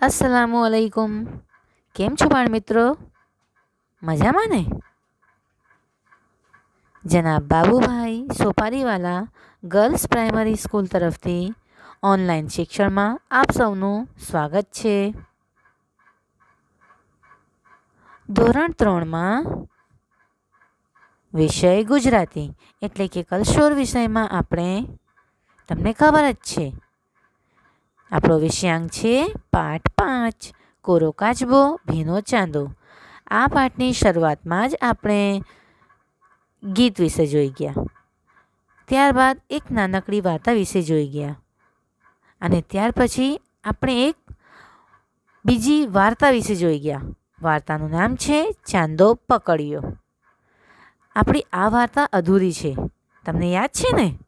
અસલામુ અલૈકુમ કેમ છો બાળ મિત્રો? મજામાં ને? જનાબ Babubhai Sopariwala girls primary school તરફથી ઓનલાઈન શિક્ષણમાં આપ સૌનું સ્વાગત છે. ધોરણ ત્રણમાં વિષય ગુજરાતી, એટલે કે કલશોર વિષયમાં આપણે તમને ખબર જ છે. આપણો વિષયાંક છે પાઠ પાંચ, કોરો કાચબો, ભીનો ચાંદો. આ પાઠની શરૂઆતમાં જ આપણે ગીત વિશે જોઈ ગયા. ત્યારબાદ એક નાનકડી વાર્તા વિશે જોઈ ગયા. અને ત્યાર પછી આપણે એક બીજી વાર્તા વિશે જોઈ ગયા. વાર્તાનું નામ છે ચાંદો પકડ્યો. આપણી આ વાર્તા અધૂરી છે. તમને યાદ છે ને?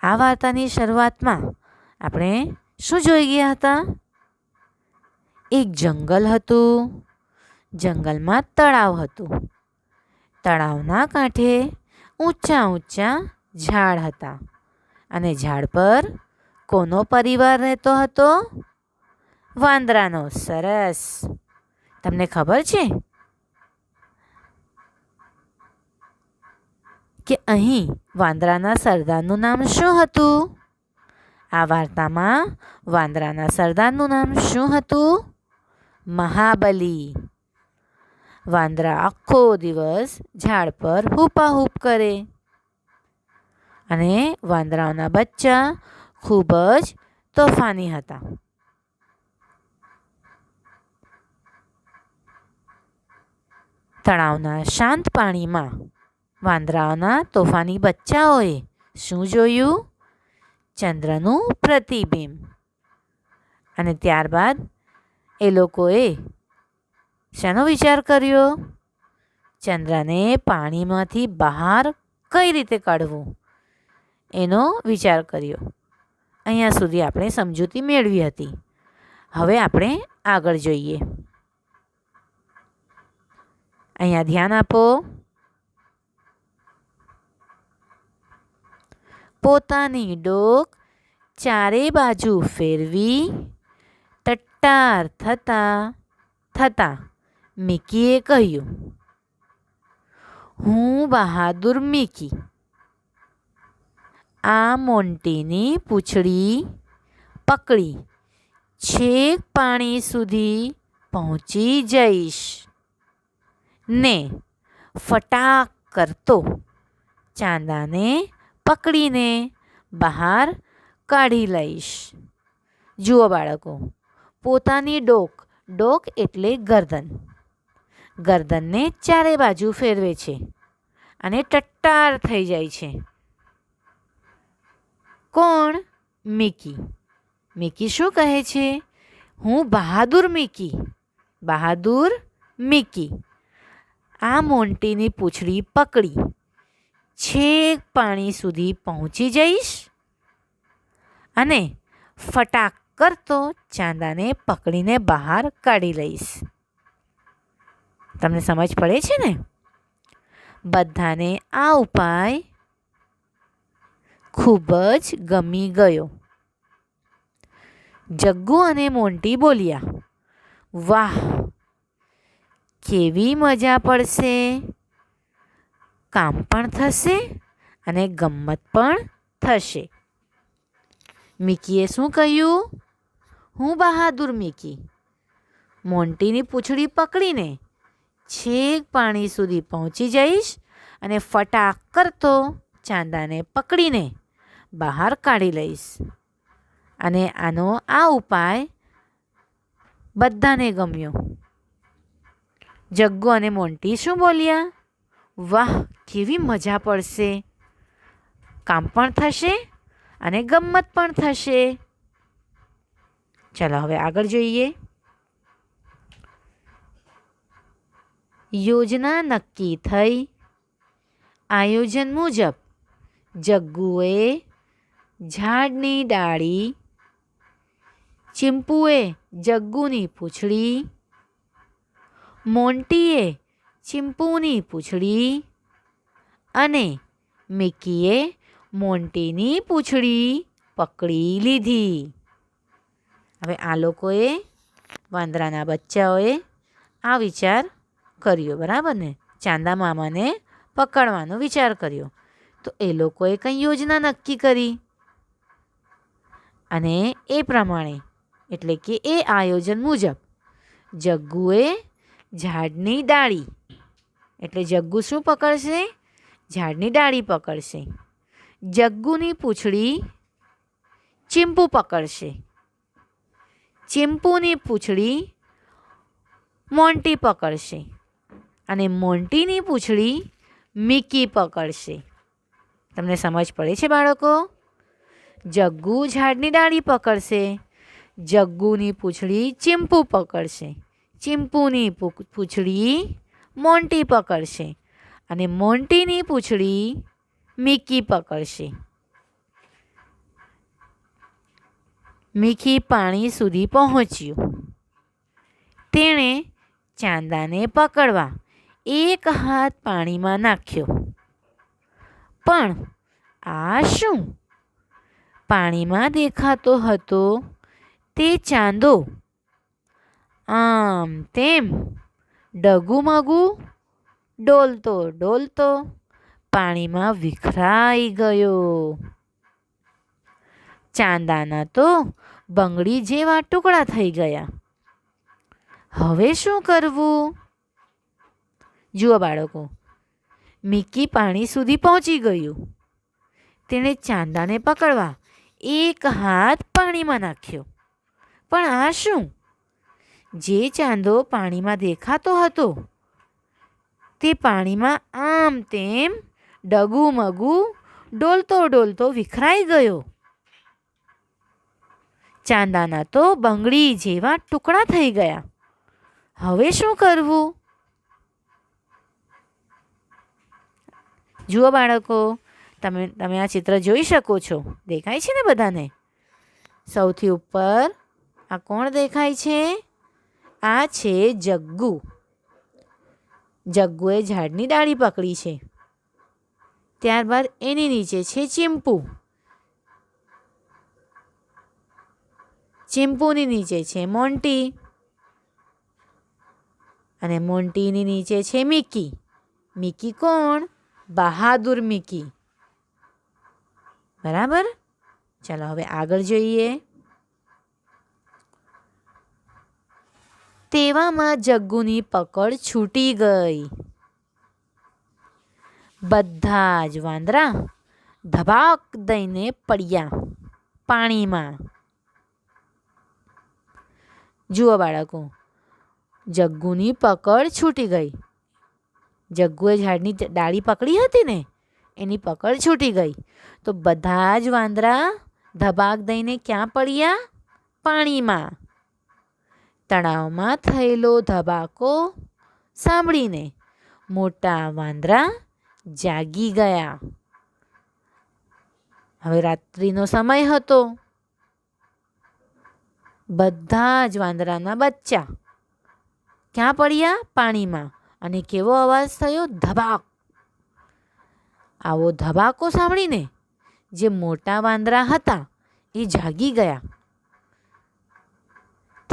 આ વાર્તાની શરૂઆતમાં આપણે શું જોઈ ગયા હતા? એક જંગલ હતું. જંગલમાં તળાવ હતું. તળાવના કાંઠે ઊંચા ઊંચા ઝાડ હતા. અને ઝાડ પર કોનો પરિવાર રહેતો હતો? વાંદરાનો. સરસ. તમને ખબર છે કે અહીં વાંદરાના સરદારનું નામ શું હતું? આ વાર્તામાં વાંદરાના સરદારનું નામ શું હતું મહાબલી વાંદરા આખો દિવસ ઝાડ પર હૂપાહૂપ કરે અને વાંદરાઓના બચ્ચા ખૂબ જ તોફાની હતા તળાવના શાંત પાણીમાં વાંદરાઓના તોફાની બચ્ચાઓએ શું જોયું ચંદ્રનું પ્રતિબિંબ. અને ત્યારબાદ એ લોકોએ શાનો વિચાર કર્યો? ચંદ્રને પાણીમાંથી બહાર કઈ રીતે કાઢવું? એનો વિચાર કર્યો. અહીંયા સુધી આપણે સમજૂતી મેળવી હતી. હવે આપણે આગળ જોઈએ. અહીંયા ધ્યાન આપો. પોતાની ડોક ચારે બાજુ ફેરવી ટટ્ટાર થતાં થતાં મિકીએ કહ્યું, હું બહાદુર મિકી. આ મોન્ટીની પૂંછડી પકડી, છેક પાણી સુધી પહોંચી જઈશ. ને ફટાક કરતો ચાંદાને પકડીને બહાર કાઢી લઈશ. જુઓ બાળકો, પોતાની ડોક ડોક એટલે ગરદન. ગરદનને ચારે બાજુ ફેરવે છે અને ટટ્ટાર થઈ જાય છે. કોણ? મિકી. મિકી શું કહે છે? હું બહાદુર મિકી. બહાદુર મિકી. આ મોન્ટીની પૂંછડી પકડી. છેક પાણી સુધી પહોંચી જઈશ અને ફટાક કરતો ચાંદાને પકડીને બહાર કાઢી લઈશ. તમને સમજ પડે છે ને? બધાને આ ઉપાય ખૂબ જ ગમી ગયો. જગ્ગુ અને મોન્ટી બોલ્યા, વાહ, કેવી મજા પડશે. કામ પણ થશે અને ગમ્મત પણ થશે. મિકીએ શું કહ્યું? હું બહાદુર મિકી. મોન્ટીની પૂંછડી પકડીને છેક પાણી સુધી પહોંચી જઈશ અને ફટાક કરતો ચાંદાને પકડીને બહાર કાઢી લઈશ. અને આનો આ ઉપાય બધાને ગમ્યો. જગ્ગુ અને મોન્ટી શું બોલ્યા? વાહ, કેવી મજા પડશે. કામ પણ થશે અને ગમ્મત પણ થશે. ચાલો, હવે આગળ જોઈએ. યોજના નક્કી થઈ. આયોજન મુજબ, જગ્ગુએ ઝાડની ડાળી ચિમ્પુએ જગ્ગુની પૂંછડી મોન્ટીએ ચિંપુની પૂંછડી અને મિકીએ મોન્ટીની પૂંછડી પકડી લીધી. હવે આ લોકોએ વાંદરાના બચ્ચાઓએ આ વિચાર કર્યો, બરાબર ને? ચાંદા મામાને પકડવાનો વિચાર કર્યો. તો એ લોકોએ કંઈ યોજના નક્કી કરી? અને એ પ્રમાણે, એટલે કે એ આયોજન મુજબ, જગ્ગુએ ઝાડની ડાળી. એટલે જગ્ગુ શું પકડશે? ઝાડની ડાળી પકડશે. જગ્ગુની પૂંછડી ચીંપુ પકડશે. ચીંપુની પૂંછડી મોન્ટી પકડશે. અને મોન્ટીની પૂંછડી મિકી પકડશે. તમને સમજ પડે છે બાળકો? જગ્ગુ ઝાડની ડાળી પકડશે. જગ્ગુની પૂંછડી ચીંપુ પકડશે. ચીંપુની પૂ- પૂંછડી મોન્ટી પકડશે અને મોન્ટીની પૂંછડી મિકી પકડશે. મિકી પાણી સુધી પહોંચ્યું. તેણે ચાંદાને પકડવા એક હાથ પાણીમાં નાખ્યો. પણ આ શું? પાણીમાં દેખાતો હતો તે ચાંદો આમ તેમ ડગુમગુ ડોલતો ડોલતો, પાણીમાં વિખરાઈ ગયો. ચાંદાના તો બંગડી જેવા ટુકડા થઈ ગયા. હવે શું કરવું? જુઓ બાળકો, મિકી પાણી સુધી પહોંચી ગયું. તેણે ચાંદાને પકડવા એક હાથ પાણીમાં નાખ્યો. પણ આ શું? જે ચાંદો પાણીમાં દેખાતો હતો, તે પાણીમાં આમ તેમ ડગુમગુ ડોલતો ડોલતો વિખરાઈ ગયો. ચાંદાના તો બંગડી જેવા ટુકડા થઈ ગયા. હવે શું કરવું? જુઓ બાળકો, તમે તમે આ ચિત્ર જોઈ શકો છો. દેખાય છે ને બધાને? સૌથી ઉપર આ કોણ દેખાય છે? આ છે જગ્ગુ. જગ્ગુએ ઝાડની ડાળી પકડી છે. ત્યારબાદ એની નીચે છે ચીમ્પુ ચીમ્પુની નીચે છે મોન્ટી. અને મોન્ટીની નીચે છે મિકી. મિકી કોણ? બહાદુર મિકી. બરાબર? ચાલો હવે આગળ જોઈએ. તેવામાં જગ્ગુની પકડ છૂટી ગઈ. બધા જ વાંદરા ધબાક દઈને પડ્યા પાણીમાં. જુઓ બાળકો, જગ્ગુની પકડ છૂટી ગઈ. જગ્ગુએ ઝાડની ડાળી પકડી હતી ને, એની પકડ છૂટી ગઈ. તો બધા જ વાંદરા ધબાક દઈને ક્યાં પડ્યા? પાણીમાં. તળાવમાં થયેલો ધબાકો સાંભળીને મોટા વાંદરા જાગી ગયા. હવે રાત્રિનો સમય હતો. બધા જ વાંદરાના બચ્ચા ક્યાં પડ્યા પાણીમાં અને કેવો અવાજ થયો? ધબાક. આવો ધબાકો સાંભળીને જે મોટા વાંદરા હતા એ જાગી ગયા.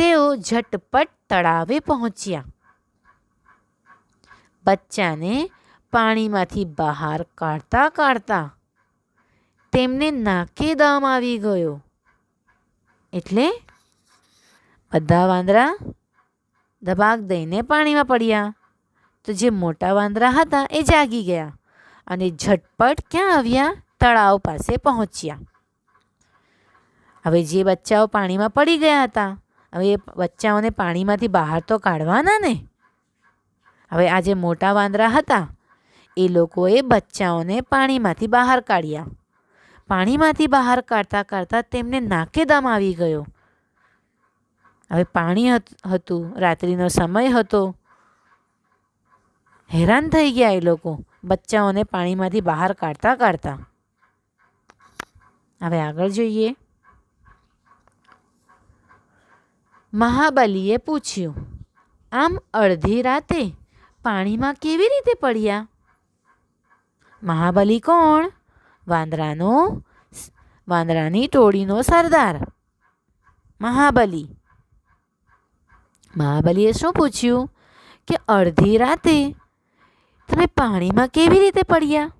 તેઓ ઝટપટ તળાવે પહોંચ્યા. બચ્ચાને પાણીમાંથી બહાર કાઢતા કાઢતા તેમને નાકે દમ આવી ગયો. એટલે બધા વાંદરા દબાગ દઈને પાણીમાં પડ્યા. તો જે મોટા વાંદરા હતા એ જાગી ગયા અને ઝટપટ ક્યાં આવ્યા? તળાવ પાસે પહોંચ્યા. હવે જે બચ્ચાઓ પાણીમાં પડી ગયા હતા હવે એ બચ્ચાઓને પાણીમાંથી બહાર તો કાઢવાના ને? હવે આ જે મોટા વાંદરા હતા, એ લોકોએ બચ્ચાઓને પાણીમાંથી બહાર કાઢ્યા. પાણીમાંથી બહાર કાઢતા કાઢતા તેમને નાકે દમ આવી ગયો. હવે પાણી હત- રાત્રિનો સમય હતો. હેરાન થઈ ગયા એ લોકો, બચ્ચાઓને પાણીમાંથી બહાર કાઢતા કાઢતા. હવે આગળ જોઈએ. મહાબલીએ પૂછ્યું, આમ અડધી રાતે પાણીમાં કેવી રીતે પડ્યા? મહાબલી કોણ? વાંદરાનો વાંદરાની ટોળીનો સરદાર. મહાબલી. મહાબલીએ શું પૂછ્યું, કે અડધી રાતે તમે પાણીમાં કેવી રીતે પડ્યા?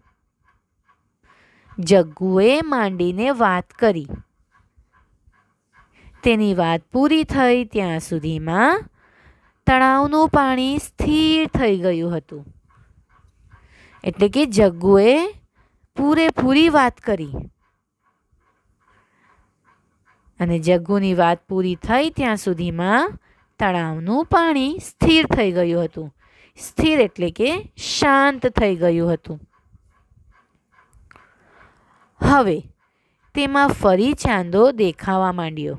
જગ્ગુએ માંડીને વાત કરી. તેની વાત પૂરી થઈ ત્યાં સુધીમાં તળાવનું પાણી સ્થિર થઈ ગયું હતું. એટલે કે જગ્ગુએ પૂરેપૂરી વાત કરી. અને જગ્ગુની વાત પૂરી થઈ ત્યાં સુધીમાં તળાવનું પાણી સ્થિર થઈ ગયું હતું. સ્થિર એટલે કે શાંત થઈ ગયું હતું. હવે તેમાં ફરી ચાંદો દેખાવા માંડ્યો.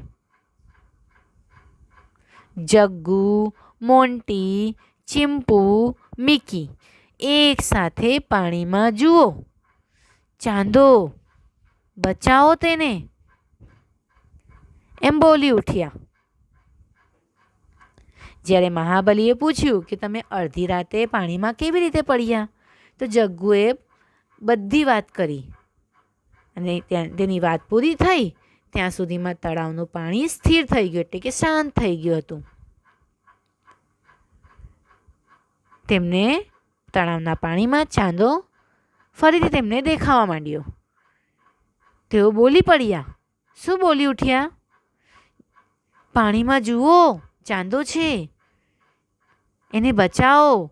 Jaggu Monty Chimpu Mickey. એક સાથે પાણીમાં જુઓ. ચાંદો. બચાવો તેને. એમ બોલી ઉઠ્યા. જ્યારે મહાબલીએ પૂછ્યું કે તમે અડધી રાતે પાણીમાં કેવી રીતે પડ્યા, તો જગ્ગુએ બધી વાત કરી. અને તેની વાત પૂરી થઈ ત્યાં સુધીમાં તળાવનું પાણી સ્થિર થઈ ગયું એટલે કે શાંત થઈ ગયું હતું. તેમને તળાવના પાણીમાં ચાંદો ફરીથી તેમને દેખાવા માંડ્યો. તેઓ બોલી પડ્યા, શું બોલી ઉઠ્યા? પાણીમાં જુઓ, ચાંદો છે. એને બચાવો.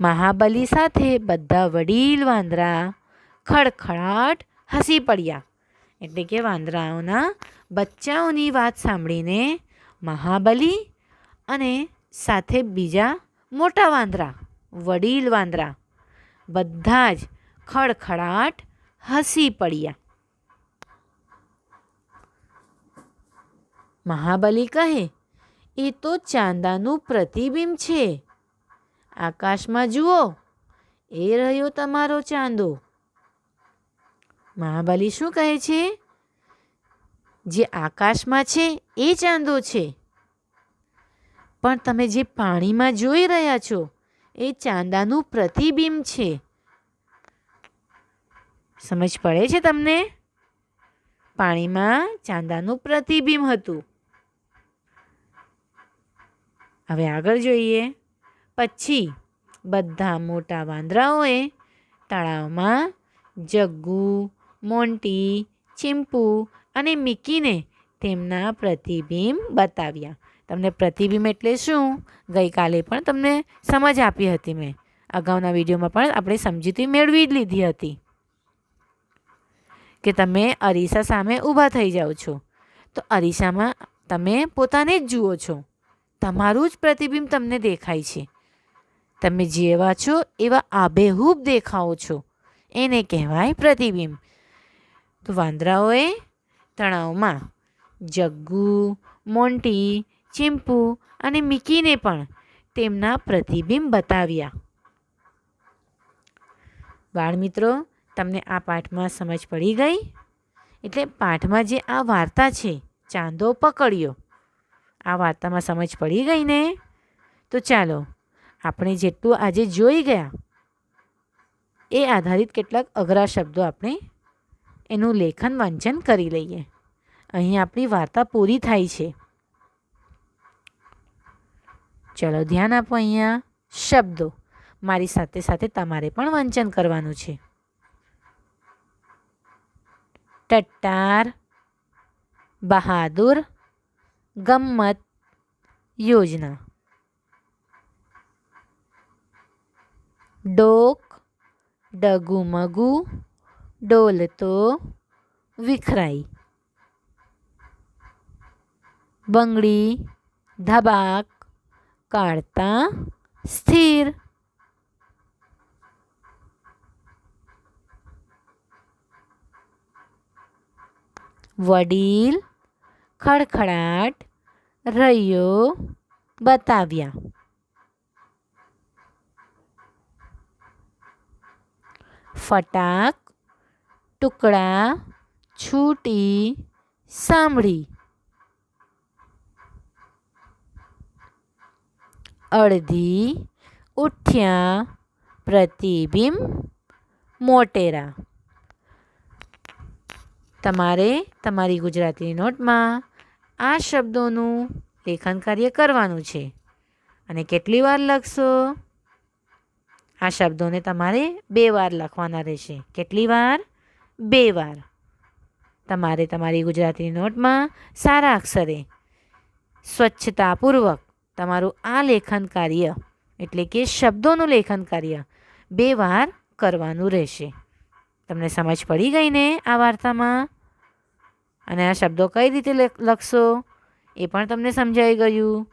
મહાબલી સાથે બધા વડીલ વાંદરા ખડખડાટ હસી પડ્યા. એટલે કે વાંદરાઓના બચ્ચાઓની વાત સાંભળીને મહાબલી અને સાથે બીજા મોટા વાંદરા, વડીલ વાંદરા, બધા જ ખડખડાટ હસી પડ્યા. મહાબલી કહે, એ તો ચાંદાનું પ્રતિબિંબ છે. આકાશમાં જુઓ, એ રહ્યો તમારો ચાંદો. મહાબલી શું કહે છે? જે આકાશમાં છે, એ ચાંદો છે. પણ તમે જે પાણીમાં જોઈ રહ્યા છો, એ ચાંદાનું પ્રતિબિંબ છે. સમજ પડે છે તમને? પાણીમાં ચાંદાનું પ્રતિબિંબ હતું. હવે આગળ જોઈએ. પછી બધા મોટા વાંદરાઓએ તળાવમાં જગ્ગુ મોન્ટી, ચિમ્પુ અને મિકીને તેમના પ્રતિબિંબ બતાવ્યા. તમને પ્રતિબિંબ એટલે શું? ગઈકાલે પણ તમને સમજ આપી હતી મેં. અગાઉના વિડીયોમાં પણ આપણે સમજૂતી મેળવી જ લીધી હતી. કે તમે અરીસા સામે ઊભા થઈ જાઓ છો. તો અરીસામાં તમે પોતાને જ જુઓ છો. તમારું જ પ્રતિબિંબ તમને દેખાય છે. તમે જેવા છો એવા આબેહૂબ દેખાઓ છો. એને કહેવાય પ્રતિબિંબ. તો વાંદરાઓએ તળાવમાં જગ્ગુ મોન્ટી ચિમ્પુ અને મિકીને પણ તેમના પ્રતિબિંબ બતાવ્યા. બાળમિત્રો, તમને આ પાઠમાં સમજ પડી ગઈ? એટલે પાઠમાં જે આ વાર્તા છે, ચાંદો પકડ્યો. આ વાર્તામાં સમજ પડી ગઈ ને? તો ચાલો, આપણે જેટલું આજે જોઈ ગયા, એ આધારિત કેટલાક અઘરા શબ્દો આપણે એનું લેખન વાંચન કરી લઈએ. અહીં આપણી વાર્તા પૂરી થાય છે. ચલો ધ્યાન આપો અહીંયા શબ્દો. મારી સાથે સાથે તમારે પણ વાંચન કરવાનું છે. ટટ્ટાર, બહાદુર, ગમ્મત, યોજના. ડોક, ડગુમગુ ડોલતો વિખરાઈ. બંગડી ધબાક કાઢતા સ્થિર. વડીલ ખડખડાટ રહ્યો બતાવ્યા. ફટાક ટુકડા છૂટી સાંભળી. અડધી ઉઠ્યા પ્રતિબિંબ મોટેરા. તમારે તમારી ગુજરાતી નોટમાં આ શબ્દોનું લેખન કાર્ય કરવાનું છે. અને કેટલી વાર લખશો? આ શબ્દોને તમારે બે વાર લખવાના રહેશે. કેટલી વાર? બે વાર. તમારે તમારી ગુજરાતી નોટમાં સારા અક્ષરે સ્વચ્છતાપૂર્વક તમારું આ લેખન કાર્ય, એટલે કે શબ્દોનું લેખન કાર્ય, બે વાર કરવાનું રહેશે. તમને સમજ પડી ગઈ ને આ વાર્તામાં? અને આ શબ્દો કઈ રીતે લખશો? એ પણ તમને સમજાઈ ગયું.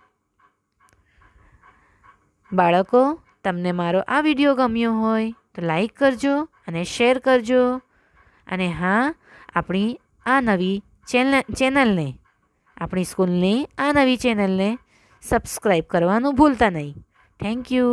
બાળકો, તમને મારો આ વીડિયો ગમ્યો હોય તો લાઈક કરજો અને શેર કરજો. અને હા, આપણી આ નવી ચેનલ ચેનલને, આપણી સ્કૂલની આ નવી ચેનલને સબસ્ક્રાઈબ કરવાનું ભૂલતા નહીં. Thank you